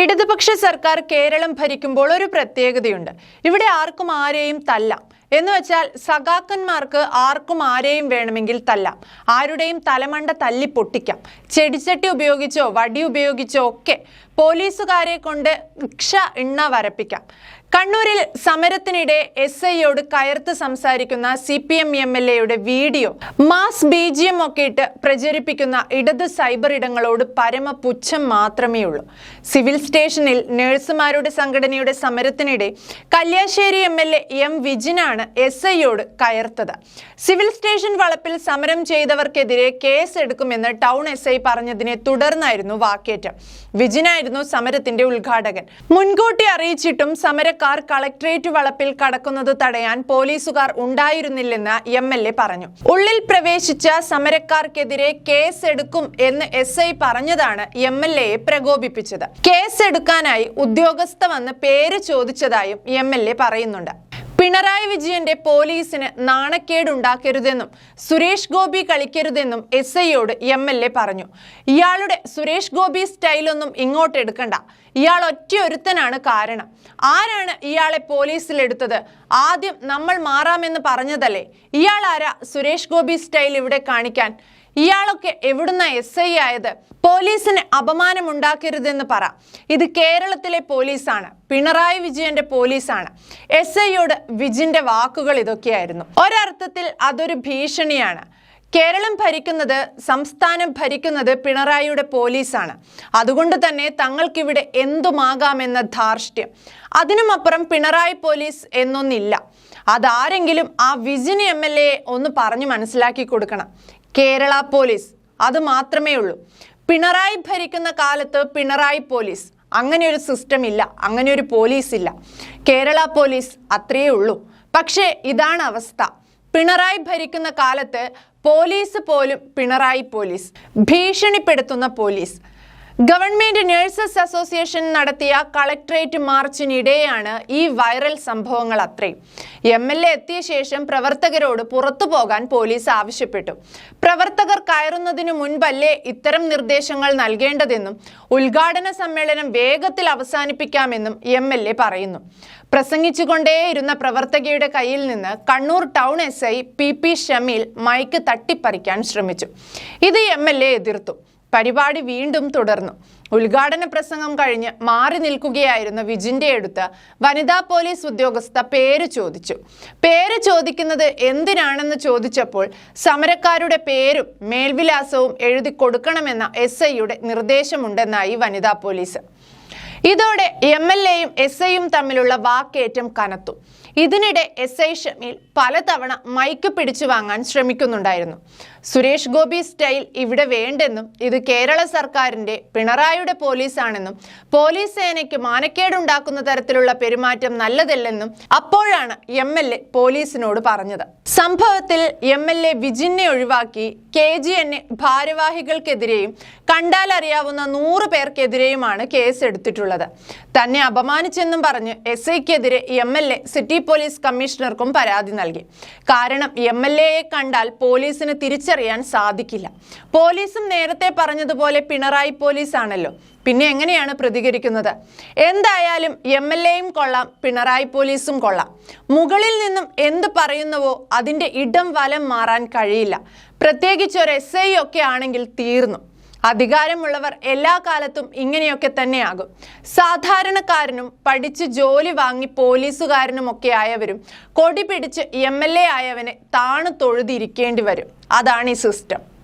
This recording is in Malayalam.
ഇടതുപക്ഷ സർക്കാർ കേരളം ഭരിക്കുമ്പോൾ ഒരു പ്രത്യേകതയുണ്ട്. ഇവിടെ ആർക്കും ആരെയും തല്ലാം. എന്ന് വെച്ചാൽ സഖാക്കന്മാർക്ക് ആർക്കും ആരെയും വേണമെങ്കിൽ തല്ലാം. ആരുടെയും തലമണ്ട തല്ലി പൊട്ടിക്കാം. ചെടിച്ചട്ടി ഉപയോഗിച്ചോ വടി ഉപയോഗിച്ചോ ഒക്കെ പോലീസുകാരെ കൊണ്ട് ഭിക്ഷ ഇണ്ണ വരപ്പിക്കാം. കണ്ണൂരിൽ സമരത്തിനിടെ എസ് ഐയോട് കയർത്ത് സംസാരിക്കുന്ന C P M M L എയുടെ video mass B G M ഒക്കെ ഇട്ട് പ്രചരിപ്പിക്കുന്ന ഇടത് സൈബർ ഇടങ്ങളോട് പരമ പുച്ഛം മാത്രമേ ഉള്ളൂ. സിവിൽ സ്റ്റേഷനിൽ നഴ്സുമാരുടെ സംഘടനയുടെ സമരത്തിനിടെ Kalliasseri M L A M വിജിനാണ് S ഐയോട് കയർത്തത്. സിവിൽ സ്റ്റേഷൻ വളപ്പിൽ സമരം ചെയ്തവർക്കെതിരെ കേസ് എടുക്കുമെന്ന് ടൗൺ എസ് ഐ പറഞ്ഞതിനെ തുടർന്നായിരുന്നു വാക്കേറ്റം. വിജിനായിരുന്നു സമരത്തിന്റെ ഉദ്ഘാടകൻ. മുൻകൂട്ടി അറിയിച്ചിട്ടും സമരക്കാർ കളക്ട്രേറ്റ് വളപ്പിൽ കടക്കുന്നത് തടയാൻ പോലീസുകാർ ഉണ്ടായിരുന്നില്ലെന്ന് എം എൽ എ പറഞ്ഞു. ഉള്ളിൽ പ്രവേശിച്ച സമരക്കാർക്കെതിരെ കേസ് എടുക്കും എന്ന് എസ് ഐ പറഞ്ഞതാണ് എം എൽ എയെ പ്രകോപിപ്പിച്ചത്. കേസ് എടുക്കാനായി ഉദ്യോഗസ്ഥ വന്ന് പേര് ചോദിച്ചതായും എം എൽ എ പറയുന്നുണ്ട്. പിണറായി വിജയന്റെ പോലീസിന് നാണക്കേടുണ്ടാക്കരുതെന്നും സുരേഷ് ഗോപി കളിക്കരുതെന്നും എസ് ഐയോട് എം എൽ എ പറഞ്ഞു. ഇയാളുടെ സുരേഷ് ഗോപി സ്റ്റൈലൊന്നും ഇങ്ങോട്ട് എടുക്കണ്ട. ഇയാൾ ഒറ്റയൊരുത്തനാണ് കാരണം. ആരാണ് ഇയാളെ പോലീസിലെടുത്തത്? ആദ്യം നമ്മൾ മാറാമെന്ന് പറഞ്ഞതല്ലേ? ഇയാൾ ആരാ സുരേഷ് ഗോപി സ്റ്റൈൽ ഇവിടെ കാണിക്കാൻ? ഇയാളൊക്കെ എവിടുന്ന എസ് ഐ ആയത്? പോലീസിന് അപമാനമുണ്ടാക്കരുതെന്ന് പറ. ഇത് കേരളത്തിലെ പോലീസാണ്. പിണറായി വിജയന്റെ പോലീസാണ്. എസ് ഐയോട് വിജിന്റെ വാക്കുകൾ ഇതൊക്കെയായിരുന്നു. ഒരർത്ഥത്തിൽ അതൊരു ഭീഷണിയാണ്. കേരളം ഭരിക്കുന്നത് സംസ്ഥാനം ഭരിക്കുന്നത് പിണറായിയുടെ പോലീസാണ്. അതുകൊണ്ട് തന്നെ തങ്ങൾക്കിവിടെ എന്തുമാകാമെന്ന ധാർഷ്ട്യം. അതിനുമപ്പുറം പിണറായി പോലീസ് എന്നൊന്നില്ല. അതാരെങ്കിലും ആ വിജിന് എം എൽ എ ഒന്ന് പറഞ്ഞു മനസ്സിലാക്കി കൊടുക്കണം. കേരള പോലീസ്. അത് മാത്രമേ ഉള്ളൂ. പിണറായി ഭരിക്കുന്ന കാലത്ത് പിണറായി പോലീസ്. അങ്ങനെ ഒരു സിസ്റ്റം ഇല്ല. അങ്ങനെ ഒരു പോലീസ് ഇല്ല. കേരള പോലീസ് അത്രയേ ഉള്ളൂ. പക്ഷേ ഇതാണ് അവസ്ഥ. പിണറായി ഭരിക്കുന്ന കാലത്ത് പോലീസ് പോലും പിണറായി പോലീസ്. ഭീഷണിപ്പെടുത്തുന്ന പോലീസ്. ഗവൺമെന്റ് നഴ്സസ് അസോസിയേഷൻ നടത്തിയ കളക്ട്രേറ്റ് മാർച്ചിനിടെയാണ് ഈ വൈറൽ സംഭവങ്ങൾ അത്രയും. എം എൽ എ എത്തിയ ശേഷം പ്രവർത്തകരോട് പുറത്തു പോകാൻ പോലീസ് ആവശ്യപ്പെട്ടു. പ്രവർത്തകർ കയറുന്നതിനു മുൻപല്ലേ ഇത്തരം നിർദ്ദേശങ്ങൾ നൽകേണ്ടതെന്നും ഉദ്ഘാടന സമ്മേളനം വേഗത്തിൽ അവസാനിപ്പിക്കാമെന്നും എം എൽ എ പറയുന്നു. പ്രസംഗിച്ചുകൊണ്ടേയിരുന്ന പ്രവർത്തകയുടെ കയ്യിൽ നിന്ന് Kannur town S I P P Shameel mic തട്ടിപ്പറിക്കാൻ ശ്രമിച്ചു. ഇത് എം എൽ എ എതിർത്തു. പരിപാടി വീണ്ടും തുടർന്നു. ഉദ്ഘാടന പ്രസംഗം കഴിഞ്ഞ് മാറി നിൽക്കുകയായിരുന്ന വിജിന്റെ അടുത്ത് വനിതാ പോലീസ് ഉദ്യോഗസ്ഥ പേര് ചോദിച്ചു. പേര് ചോദിക്കുന്നത് എന്തിനാണെന്ന് ചോദിച്ചപ്പോൾ സമരക്കാരുടെ പേരും മേൽവിലാസവും എഴുതി കൊടുക്കണമെന്ന എസ് ഐയുടെ നിർദ്ദേശമുണ്ടെന്നായി വനിതാ പോലീസ്. ഇതോടെ എം എൽ എയും എസ് ഐയും തമ്മിലുള്ള വാക്കേറ്റം കനത്തു. ഇതിനിടെ എസ് ഐ ഷമീൽ പലതവണ മൈക്ക് പിടിച്ചു വാങ്ങാൻ ശ്രമിക്കുന്നുണ്ടായിരുന്നു. സുരേഷ് ഗോപി സ്റ്റൈൽ ഇവിടെ വേണ്ടെന്നും ഇത് കേരള സർക്കാരിന്റെ പിണറായിയുടെ പോലീസാണെന്നും പോലീസ് സേനയ്ക്ക് മാനക്കേടുണ്ടാക്കുന്ന തരത്തിലുള്ള പെരുമാറ്റം നല്ലതല്ലെന്നും അപ്പോഴാണ് എം എൽ എ പോലീസിനോട് പറഞ്ഞത്. സംഭവത്തിൽ എം എൽ എ വിജിനെ ഒഴിവാക്കി കെ ജി എൻ ഭാരവാഹികൾക്കെതിരെയും കണ്ടാലറിയാവുന്ന നൂറ് പേർക്കെതിരെയുമാണ് കേസ് എടുത്തിട്ടുള്ളത് തന്നെ അപമാനിച്ചെന്നും പറഞ്ഞ് S ഐക്കെതിരെ M L A city police കമ്മീഷണർക്കും പരാതി നൽകി. കാരണം എം എൽ എയെ കണ്ടാൽ പോലീസിന് തിരിച്ചറിയാൻ സാധിക്കില്ല. പോലീസും നേരത്തെ പറഞ്ഞതുപോലെ പിണറായി പോലീസാണല്ലോ. പിന്നെ എങ്ങനെയാണ് പ്രതികരിക്കുന്നത്? എന്തായാലും എം എൽ എയും കൊള്ളാം പിണറായി പോലീസും കൊള്ളാം. മുകളിൽ നിന്നും എന്ത് പറയുന്നുവോ അതിന്റെ ഇടം വലം മാറാൻ കഴിയില്ല. പ്രത്യേകിച്ച് ഒരു എസ് ഐ ഒക്കെ ആണെങ്കിൽ തീർന്നു. അധികാരമുള്ളവർ എല്ലാ കാലത്തും ഇങ്ങനെയൊക്കെ തന്നെയാകും. സാധാരണക്കാരനും പഠിച്ച് ജോലി വാങ്ങി പോലീസുകാരനുമൊക്കെ ആയവരും കൊടി പിടിച്ച് എം എൽ എ ആയവനെ താണു തൊഴുതിരിക്കേണ്ടി വരും. അതാണ് ഈ സിസ്റ്റം